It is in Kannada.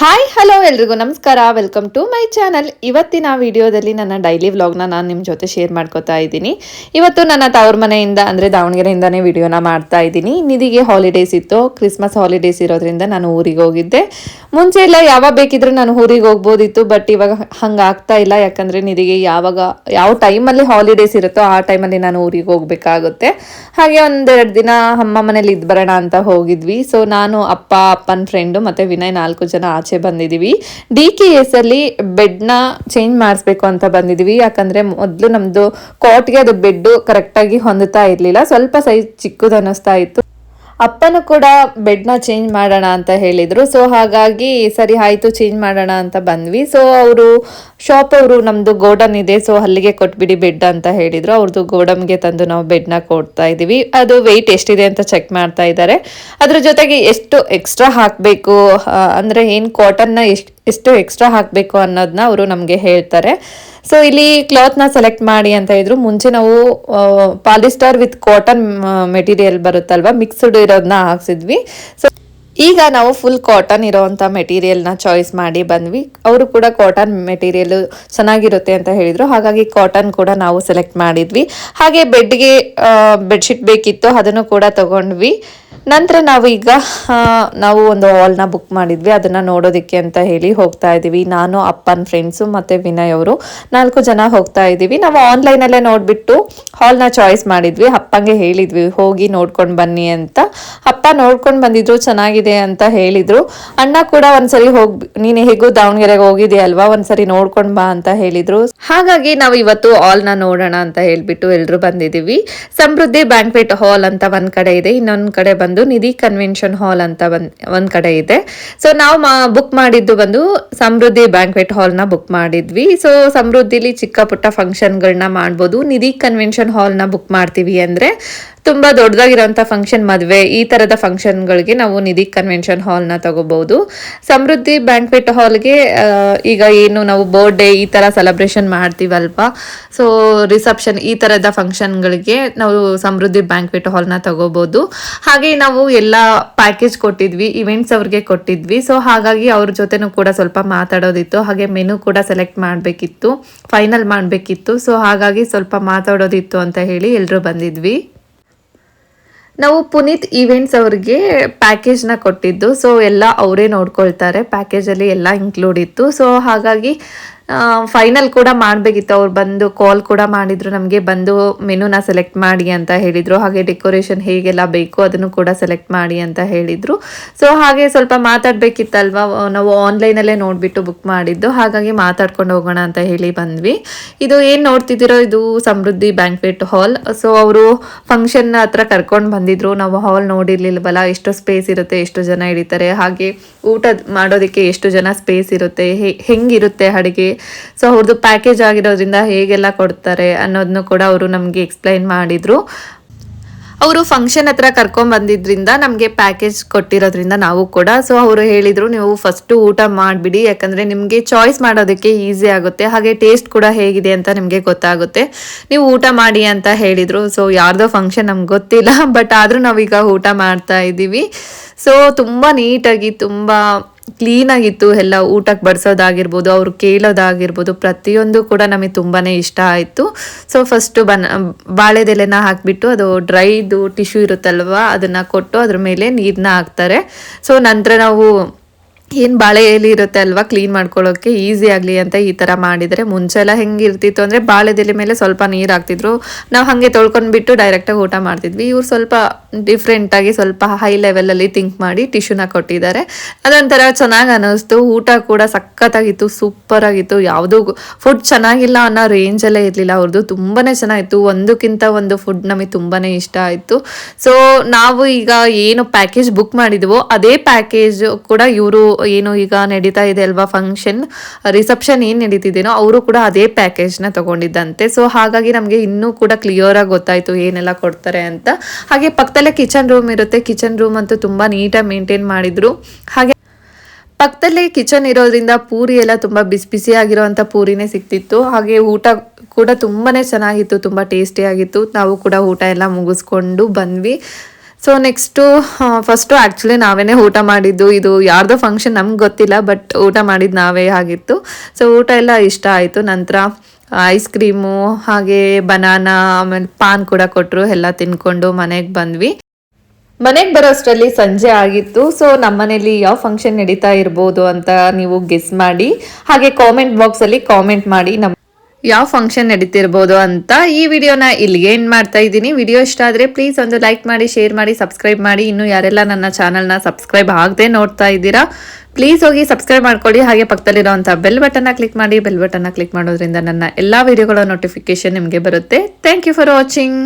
ಹಾಯ್ ಹಲೋ ಎಲ್ರಿಗೂ. ನಮಸ್ಕಾರ. ವೆಲ್ಕಮ್ ಟು ಮೈ ಚಾನಲ್ ಇವತ್ತಿನ ವಿಡಿಯೋದಲ್ಲಿ ನನ್ನ ಡೈಲಿ ವ್ಲಾಗ್ನ ನಾನು ನಿಮ್ಮ ಜೊತೆ ಶೇರ್ ಮಾಡ್ಕೋತಾ ಇದ್ದೀನಿ. ಇವತ್ತು ನನ್ನ ತವ್ರ ಮನೆಯಿಂದ, ಅಂದರೆ ದಾವಣಗೆರೆಯಿಂದನೇ ವಿಡಿಯೋನ ಮಾಡ್ತಾ ಇದ್ದೀನಿ. ನಿಧಿಗೆ ಹಾಲಿಡೇಸ್ ಇತ್ತು. ಕ್ರಿಸ್ಮಸ್ ಹಾಲಿಡೇಸ್ ಇರೋದ್ರಿಂದ ನಾನು ಊರಿಗೆ ಹೋಗಿದ್ದೆ. ಮುಂಚೆ ಎಲ್ಲ ಯಾವಾಗ ಬೇಕಿದ್ರೂ ನಾನು ಊರಿಗೆ ಹೋಗ್ಬೋದಿತ್ತು ಬಟ್ ಇವಾಗ ಹಂಗೆ ಆಗ್ತಾ ಇಲ್ಲ. ಯಾಕಂದರೆ ನಿಧಿಗೆ ಯಾವಾಗ, ಯಾವ ಟೈಮಲ್ಲಿ ಹಾಲಿಡೇಸ್ ಇರುತ್ತೋ ಆ ಟೈಮಲ್ಲಿ ನಾನು ಊರಿಗೆ ಹೋಗಬೇಕಾಗುತ್ತೆ. ಹಾಗೆ ಒಂದೆರಡು ದಿನ ಅಮ್ಮ ಮನೇಲಿ ಇದ್ದು ಬರೋಣ ಅಂತ ಹೋಗಿದ್ವಿ. ಸೊ ನಾನು ಅಪ್ಪ, ಅಪ್ಪನ ಫ್ರೆಂಡು ಮತ್ತು ವಿನಯ್ ನಾಲ್ಕು ಜನ ಆಚೆ ಬಂದಿದ್ದೀವಿ ಡಿ ಕೆ ಎಸ್ ಅಲ್ಲಿ ಬೆಡ್ನ ಚೇಂಜ್ ಮಾಡಿಸ್ಬೇಕು ಅಂತ ಬಂದಿದ್ದೀವಿ ಯಾಕಂದರೆ ಮೊದಲು ನಮ್ಮದು ಕಾಟ್ಗೆ ಅದು ಬೆಡ್ಡು ಕರೆಕ್ಟಾಗಿ ಹೊಂದುತ್ತಾ ಇರಲಿಲ್ಲ. ಸ್ವಲ್ಪ ಸೈಜ್ ಚಿಕ್ಕದು ಅನ್ನಿಸ್ತಾ ಇತ್ತು. ಅಪ್ಪನೂ ಕೂಡ ಬೆಡ್ನ ಚೇಂಜ್ ಮಾಡೋಣ ಅಂತ ಹೇಳಿದರು. ಸೊ ಹಾಗಾಗಿ ಸರಿ ಆಯಿತು, ಚೇಂಜ್ ಮಾಡೋಣ ಅಂತ ಬಂದ್ವಿ. ಸೊ ಅವರು ಶಾಪ್ ಅವರು ನಮ್ಮದು ಗೋಡನ್ ಇದೆ. ಸೊ ಅಲ್ಲಿಗೆ ಕೊಟ್ಬಿಡಿ ಬೆಡ್ ಅಂತ ಹೇಳಿದರು. ಅವ್ರದ್ದು ಗೋಡಮ್ಗೆ ತಂದು ನಾವು ಬೆಡ್ನ ಕೊಡ್ತಾ ಇದ್ದೀವಿ. ಅದು ವೆಯ್ಟ್ ಎಷ್ಟಿದೆ ಅಂತ ಚೆಕ್ ಮಾಡ್ತಾ ಇದ್ದಾರೆ. ಅದ್ರ ಜೊತೆಗೆ ಎಷ್ಟು ಎಕ್ಸ್ಟ್ರಾ ಹಾಕಬೇಕು ಅಂದರೆ ಏನು ಕಾಟನ್ನ ಎಷ್ಟು ಎಷ್ಟು ಎಕ್ಸ್ಟ್ರಾ ಹಾಕಬೇಕು ಅನ್ನೋದನ್ನ ಅವರು ನಮಗೆ ಹೇಳ್ತಾರೆ. ಸೊ ಇಲ್ಲಿ ಕ್ಲಾತ್ನ ಸೆಲೆಕ್ಟ್ ಮಾಡಿ ಅಂತ ಇದ್ರು ಮುಂಚೆ ನಾವು ಪಾಲಿಸ್ಟರ್ ವಿತ್ ಕಾಟನ್ ಮೆಟೀರಿಯಲ್ ಬರುತ್ತಲ್ವಾ ಮಿಕ್ಸ್ಡ್ ಇರೋದನ್ನ ಹಾಕ್ಸಿದ್ವಿ. ಸೊ ಈಗ ನಾವು ಫುಲ್ ಕಾಟನ್ ಇರೋವಂಥ ಮೆಟೀರಿಯಲ್ನ ಚಾಯ್ಸ್ ಮಾಡಿ ಬಂದ್ವಿ. ಅವರು ಕೂಡ ಕಾಟನ್ ಮೆಟೀರಿಯಲ್ ಚೆನ್ನಾಗಿರುತ್ತೆ ಅಂತ ಹೇಳಿದರು. ಹಾಗಾಗಿ ಕಾಟನ್ ಕೂಡ ನಾವು ಸೆಲೆಕ್ಟ್ ಮಾಡಿದ್ವಿ. ಹಾಗೆ ಬೆಡ್ಗೆ ಬೆಡ್ಶೀಟ್ ಬೇಕಿತ್ತು, ಅದನ್ನು ಕೂಡ ತಗೊಂಡ್ವಿ. ನಂತರ ನಾವು ಈಗ ನಾವು ಒಂದು ಹಾಲ್ನ ಬುಕ್ ಮಾಡಿದ್ವಿ, ಅದನ್ನು ನೋಡೋದಕ್ಕೆ ಅಂತ ಹೇಳಿ ಹೋಗ್ತಾ ಇದ್ದೀವಿ ನಾನು, ಅಪ್ಪನ ಫ್ರೆಂಡ್ಸು ಮತ್ತು ವಿನಯ್ ಅವರು ನಾಲ್ಕು ಜನ ಹೋಗ್ತಾ ಇದ್ದೀವಿ ನಾವು ಆನ್ಲೈನಲ್ಲೇ ನೋಡಿಬಿಟ್ಟು ಹಾಲ್ನ ಚಾಯ್ಸ್ ಮಾಡಿದ್ವಿ. ಅಪ್ಪಂಗೆ ಹೇಳಿದ್ವಿ, ಹೋಗಿ ನೋಡ್ಕೊಂಡು ಬನ್ನಿ ಅಂತ. ಅಪ್ಪ ನೋಡ್ಕೊಂಡು ಬಂದಿದ್ರು, ಚೆನ್ನಾಗಿದೆ ಅಂತ ಹೇಳಿದ್ರು. ಅಣ್ಣ ಕೂಡ ಒಂದ್ಸರಿ ಹೋಗಿ, ನೀನು ಹೇಗೂ ದಾವಣಗೆರೆಗೆ ಹೋಗಿದೆಯಲ್ವಾ ಅಲ್ವಾ ಒಂದ್ಸರಿ ನೋಡ್ಕೊಂಡು ಬಾ ಅಂತ ಹೇಳಿದ್ರು. ಹಾಗಾಗಿ ನಾವು ಇವತ್ತು ಹಾಲ್ನ ನೋಡೋಣ ಅಂತ ಹೇಳಿಬಿಟ್ಟು ಎಲ್ಲರೂ ಬಂದಿದ್ದೀವಿ. ಸಮೃದ್ಧಿ ಬ್ಯಾಂಕ್ವೆಟ್ ಹಾಲ್ ಅಂತ ಒಂದ್ ಕಡೆ ಇದೆ, ಇನ್ನೊಂದು ಕಡೆ ಬಂದು ನಿಧಿ ಕನ್ವೆನ್ಷನ್ ಹಾಲ್ ಅಂತ ಒಂದ್ ಒಂದ್ ಕಡೆ ಇದೆ. ಸೊ ನಾವು ಬುಕ್ ಮಾಡಿದ್ದು ಬಂದು ಸಮೃದ್ಧಿ ಬ್ಯಾಂಕ್ವೆಟ್ ಹಾಲ್ನ ಬುಕ್ ಮಾಡಿದ್ವಿ. ಸೊ ಸಮೃದ್ಧಿಲಿ ಚಿಕ್ಕ ಪುಟ್ಟ ಫಂಕ್ಷನ್ಗಳನ್ನ ಮಾಡ್ಬೋದು. ನಿಧಿ ಕನ್ವೆನ್ಷನ್ ಹಾಲ್ನ ಬುಕ್ ಮಾಡ್ತೀವಿ ಅಂದ್ರೆ ತುಂಬಾ ದೊಡ್ಡದಾಗಿರೋಂಥ ಫಂಕ್ಷನ್ ಮದುವೆ, ಈ ಥರದ ಫಂಕ್ಷನ್ಗಳಿಗೆ ನಾವು ನಿಧಿ ಕನ್ವೆನ್ಷನ್ ಹಾಲ್ನ ತಗೋಬಹುದು. ಸಮೃದ್ಧಿ ಬ್ಯಾಂಕ್ವೆಟ್ ಹಾಲ್ಗೆ ಈಗ ಏನು ನಾವು ಬರ್ಡೇ ಈ ಥರ ಸೆಲೆಬ್ರೇಷನ್ ಮಾಡ್ತೀವಲ್ವಾ? ಸೊ ರಿಸೆಪ್ಷನ್ ಈ ಥರದ ಫಂಕ್ಷನ್ಗಳಿಗೆ ನಾವು ಸಮೃದ್ಧಿ ಬ್ಯಾಂಕ್ವೆಟ್ ಹಾಲ್ನ ತಗೋಬಹುದು. ಹಾಗೆ ನಾವು ಎಲ್ಲ ಪ್ಯಾಕೇಜ್ ಕೊಟ್ಟಿದ್ವಿ ಇವೆಂಟ್ಸ್ ಅವ್ರಿಗೆ ಕೊಟ್ಟಿದ್ವಿ. ಸೊ ಹಾಗಾಗಿ ಅವ್ರ ಜೊತೆನೂ ಕೂಡ ಸ್ವಲ್ಪ ಮಾತಾಡೋದಿತ್ತು. ಹಾಗೆ ಮೆನು ಕೂಡ ಸೆಲೆಕ್ಟ್ ಮಾಡಬೇಕಿತ್ತು ಫೈನಲ್ ಮಾಡಬೇಕಿತ್ತು. ಸೊ ಹಾಗಾಗಿ ಸ್ವಲ್ಪ ಮಾತಾಡೋದಿತ್ತು ಅಂತ ಹೇಳಿ ಎಲ್ಲರೂ ಬಂದಿದ್ವಿ. ನಾವು ಪುನೀತ್ ಈವೆಂಟ್ಸ್ ಅವ್ರಿಗೆ ಪ್ಯಾಕೇಜ್ನ ಕೊಟ್ಟಿದ್ದು ಸೊ ಎಲ್ಲ ಅವರೇ ನೋಡ್ಕೊಳ್ತಾರೆ. ಪ್ಯಾಕೇಜಲ್ಲಿ ಎಲ್ಲ ಇನ್ಕ್ಲೂಡ್ ಇತ್ತು. ಸೊ ಹಾಗಾಗಿ ಫೈನಲ್ ಕೂಡ ಮಾಡಬೇಕಿತ್ತು. ಅವ್ರು ಬಂದು ಕಾಲ್ ಕೂಡ ಮಾಡಿದ್ರು. ನಮಗೆ ಬಂದು ಮೆನುನ ಸೆಲೆಕ್ಟ್ ಮಾಡಿ ಅಂತ ಹೇಳಿದರು. ಹಾಗೆ ಡೆಕೋರೇಷನ್ ಹೇಗೆಲ್ಲ ಬೇಕು ಅದನ್ನು ಕೂಡ ಸೆಲೆಕ್ಟ್ ಮಾಡಿ ಅಂತ ಹೇಳಿದರು. ಸೊ ಹಾಗೆ ಸ್ವಲ್ಪ ಮಾತಾಡಬೇಕಿತ್ತಲ್ವ? ನಾವು ಆನ್ಲೈನಲ್ಲೇ ನೋಡಿಬಿಟ್ಟು ಬುಕ್ ಮಾಡಿದ್ದು. ಹಾಗಾಗಿ ಮಾತಾಡ್ಕೊಂಡು ಹೋಗೋಣ ಅಂತ ಹೇಳಿ ಬಂದ್ವಿ. ಇದು ಏನು ನೋಡ್ತಿದ್ದೀರೋ? ಇದು ಸಮೃದ್ಧಿ ಬ್ಯಾಂಕ್ವೆಟ್ ಹಾಲ್ ಸೊ ಅವರು ಫಂಕ್ಷನ್ ಹತ್ರ ಕರ್ಕೊಂಡು ಬಂದಿದ್ರು. ನಾವು ಹಾಲ್ ನೋಡಿರ್ಲಿಲ್ವಲ್ಲ? ಎಷ್ಟು ಸ್ಪೇಸ್ ಇರುತ್ತೆ? ಎಷ್ಟು ಜನ ಹಿಡಿತಾರೆ? ಹಾಗೆ ಊಟ ಮಾಡೋದಕ್ಕೆ ಎಷ್ಟು ಜನ ಸ್ಪೇಸ್ ಇರುತ್ತೆ? ಹೆಂಗಿರುತ್ತೆ ಅಡುಗೆ? ಸೊ ಅವ್ರದ್ದು ಪ್ಯಾಕೇಜ್ ಆಗಿರೋದ್ರಿಂದ ಹೇಗೆಲ್ಲ ಕೊಡ್ತಾರೆ ಅನ್ನೋದನ್ನು ಕೂಡ ಅವರು ನಮಗೆ ಎಕ್ಸ್ಪ್ಲೈನ್ ಮಾಡಿದ್ರು. ಅವರು ಫಂಕ್ಷನ್ ಹತ್ರ ಕರ್ಕೊಂಡ್ ಬಂದಿದ್ರಿಂದ ನಮಗೆ ಪ್ಯಾಕೇಜ್ ಕೊಟ್ಟಿರೋದ್ರಿಂದ ನಾವು ಕೂಡ. ಸೊ ಅವರು ಹೇಳಿದ್ರು, ನೀವು ಫಸ್ಟು ಊಟ ಮಾಡಿಬಿಡಿ, ಯಾಕಂದರೆ ನಿಮಗೆ ಚಾಯ್ಸ್ ಮಾಡೋದಕ್ಕೆ ಈಸಿ ಆಗುತ್ತೆ, ಹಾಗೆ ಟೇಸ್ಟ್ ಕೂಡ ಹೇಗಿದೆ ಅಂತ ನಿಮಗೆ ಗೊತ್ತಾಗುತ್ತೆ. ನೀವು ಊಟ ಮಾಡಿ ಅಂತ ಹೇಳಿದ್ರು. ಸೊ ಯಾರ್ದೋ ಫಂಕ್ಷನ್ ನಮ್ಗೆ ಗೊತ್ತಿಲ್ಲ ಬಟ್ ಆದರೂ ನಾವೀಗ ಊಟ ಮಾಡ್ತಾ ಇದ್ದೀವಿ. ಸೊ ತುಂಬ ನೀಟಾಗಿ ತುಂಬ ಕ್ಲೀನ್ ಆಗಿತ್ತು, ಎಲ್ಲ ಊಟಕ್ಕೆ ಬಡಿಸೋದಾಗಿರ್ಬೋದು, ಅವ್ರು ಕೇಳೋದಾಗಿರ್ಬೋದು, ಪ್ರತಿಯೊಂದು ಕೂಡ ನಮಗೆ ತುಂಬಾ ಇಷ್ಟ ಆಯಿತು. ಸೊ ಫಸ್ಟು ಬನ್, ಬಾಳೆದೆಲೆನ ಹಾಕಿಬಿಟ್ಟು ಅದು ಡ್ರೈದು ಟಿಶ್ಯೂ ಇರುತ್ತಲ್ವ, ಅದನ್ನು ಕೊಟ್ಟು ಅದ್ರ ಮೇಲೆ ನೀರನ್ನ ಹಾಕ್ತಾರೆ. ಸೊ ನಂತರ ನಾವು ಏನು ಬಾಳೆ ಎಲೆ ಇರುತ್ತೆ ಅಲ್ವಾ ಕ್ಲೀನ್ ಮಾಡ್ಕೊಳ್ಳೋಕ್ಕೆ ಈಸಿ ಆಗಲಿ ಅಂತ ಈ ಥರ ಮಾಡಿದರೆ ಮುಂಚೆ ಎಲ್ಲ ಹೆಂಗಿರ್ತಿತ್ತು ಅಂದರೆ ಬಾಳೆದೆಲೆ ಮೇಲೆ ಸ್ವಲ್ಪ ನೀರು ಹಾಕ್ತಿದ್ರು. ನಾವು ಹಾಗೆ ತೊಳ್ಕೊಂಡ್ಬಿಟ್ಟು ಡೈರೆಕ್ಟಾಗಿ ಊಟ ಮಾಡ್ತಿದ್ವಿ. ಇವ್ರು ಸ್ವಲ್ಪ ಡಿಫ್ರೆಂಟಾಗಿ ಸ್ವಲ್ಪ ಹೈ ಲೆವೆಲಲ್ಲಿ ಥಿಂಕ್ ಮಾಡಿ ಟಿಶ್ಯೂನ ಕೊಟ್ಟಿದ್ದಾರೆ. ಅದೊಂಥರ ಚೆನ್ನಾಗಿ ಅನ್ನಿಸ್ತು ಊಟ ಕೂಡ ಸಖತ್ತಾಗಿತ್ತು ಸೂಪರ್ ಆಗಿತ್ತು. ಯಾವುದೂ ಫುಡ್ ಚೆನ್ನಾಗಿಲ್ಲ ಅನ್ನೋ ರೇಂಜಲ್ಲೇ ಇರಲಿಲ್ಲ. ಅವ್ರದ್ದು ತುಂಬಾ ಚೆನ್ನಾಗಿತ್ತು. ಒಂದಕ್ಕಿಂತ ಒಂದು ಫುಡ್ ನಮಗೆ ತುಂಬಾ ಇಷ್ಟ ಆಯಿತು. ಸೊ ನಾವು ಈಗ ಏನು ಪ್ಯಾಕೇಜ್ ಬುಕ್ ಮಾಡಿದ್ವೋ, ಅದೇ ಪ್ಯಾಕೇಜ್ ಕೂಡ ಇವರು ಏನು ಈಗ ನಡೀತಾ ಇದೆ ಅಲ್ವಾ ಫಂಕ್ಷನ್ ರಿಸೆಪ್ಷನ್ ಏನು ನಡೀತಿದೇನೋ ಅವರು ಕೂಡ ಅದೇ ಪ್ಯಾಕೇಜ್ನ ತಗೊಂಡಿದ್ದಂತೆ. ಸೊ ಹಾಗಾಗಿ ನಮಗೆ ಇನ್ನೂ ಕೂಡ ಕ್ಲಿಯರ್ ಗೊತ್ತಾಯಿತು ಏನೆಲ್ಲ ಕೊಡ್ತಾರೆ ಅಂತ. ಹಾಗೆ ಪಕ್ಕದಲ್ಲೇ ಕಿಚನ್ ರೂಮ್ ಇರುತ್ತೆ. ಕಿಚನ್ ರೂಮ್ ಅಂತೂ ತುಂಬ ನೀಟಾಗಿ ಮೇಂಟೈನ್ ಮಾಡಿದರು. ಹಾಗೆ ಪಕ್ಕದಲ್ಲೇ ಕಿಚನ್ ಇರೋದ್ರಿಂದ ಪೂರಿ ಎಲ್ಲ ತುಂಬ ಬಿಸಿ ಬಿಸಿ ಆಗಿರೋವಂಥ ಪೂರಿನೇ ಸಿಕ್ತಿತ್ತು ಹಾಗೆ ಊಟ ಕೂಡ ತುಂಬಾ ಚೆನ್ನಾಗಿತ್ತು, ತುಂಬ ಟೇಸ್ಟಿಯಾಗಿತ್ತು ನಾವು ಕೂಡ ಊಟ ಎಲ್ಲ ಮುಗಿಸ್ಕೊಂಡು ಬಂದ್ವಿ. ಸೊ ನೆಕ್ಸ್ಟು ಫಸ್ಟು ಆ್ಯಕ್ಚುಲಿ ನಾವೇ ಊಟ ಮಾಡಿದ್ದು, ಇದು ಯಾರ್ದೋ ಫಂಕ್ಷನ್ ನಮ್ಗೆ ಗೊತ್ತಿಲ್ಲ ಬಟ್ ಊಟ ಮಾಡಿದ್ದು ನಾವೇ ಆಗಿತ್ತು. ಸೊ ಊಟ ಎಲ್ಲ ಇಷ್ಟ ಆಯಿತು. ನಂತರ ಐಸ್ ಕ್ರೀಮು ಹಾಗೆ ಬನಾನಾ ಆಮೇಲೆ ಪಾನ್ ಕೂಡ ಕೊಟ್ಟರು ಎಲ್ಲ ತಿನ್ಕೊಂಡು ಮನೆಗೆ ಬಂದ್ವಿ. ಮನೆಗೆ ಬರೋಷ್ಟರಲ್ಲಿ ಸಂಜೆ ಆಗಿತ್ತು. ಸೊ ನಮ್ಮನೇಲಿ ಯಾವ ಫಂಕ್ಷನ್ ನಡೀತಾ ಇರ್ಬೋದು ಅಂತ ನೀವು ಗೆಸ್ ಮಾಡಿ, ಹಾಗೆ ಕಾಮೆಂಟ್ ಬಾಕ್ಸಲ್ಲಿ ಕಾಮೆಂಟ್ ಮಾಡಿ ನಮ್ಮ ಯಾವ ಫಂಕ್ಷನ್ ನಡೀತಿರ್ಬೋದು ಅಂತ ಈ ವಿಡಿಯೋನ ಇಲ್ಲಿಗೆ ಏನು ಮಾಡ್ತಾ ಇದ್ದೀನಿ. ವಿಡಿಯೋ ಇಷ್ಟ ಆದರೆ ಪ್ಲೀಸ್ ಒಂದು ಲೈಕ್ ಮಾಡಿ ಶೇರ್ ಮಾಡಿ ಸಬ್ಸ್ಕ್ರೈಬ್ ಮಾಡಿ. ಇನ್ನು ಯಾರೆಲ್ಲ ನನ್ನ ಚಾನಲ್ನ ಸಬ್ಸ್ಕ್ರೈಬ್ ಆಗದೆ ನೋಡ್ತಾ ಇದ್ದೀರಾ ಪ್ಲೀಸ್ ಹೋಗಿ ಸಬ್ಸ್ಕ್ರೈಬ್ ಮಾಡ್ಕೊಳ್ಳಿ. ಹಾಗೆ ಪಕ್ಕದಲ್ಲಿರುವಂಥ ಬೆಲ್ ಬಟನ್ನ ಕ್ಲಿಕ್ ಮಾಡಿ. ಬೆಲ್ ಬಟನ್ನ ಕ್ಲಿಕ್ ಮಾಡೋದ್ರಿಂದ ನನ್ನ ಎಲ್ಲ ವಿಡಿಯೋಗಳ ನೋಟಿಫಿಕೇಶನ್ ನಿಮಗೆ ಬರುತ್ತೆ. Thank you for watching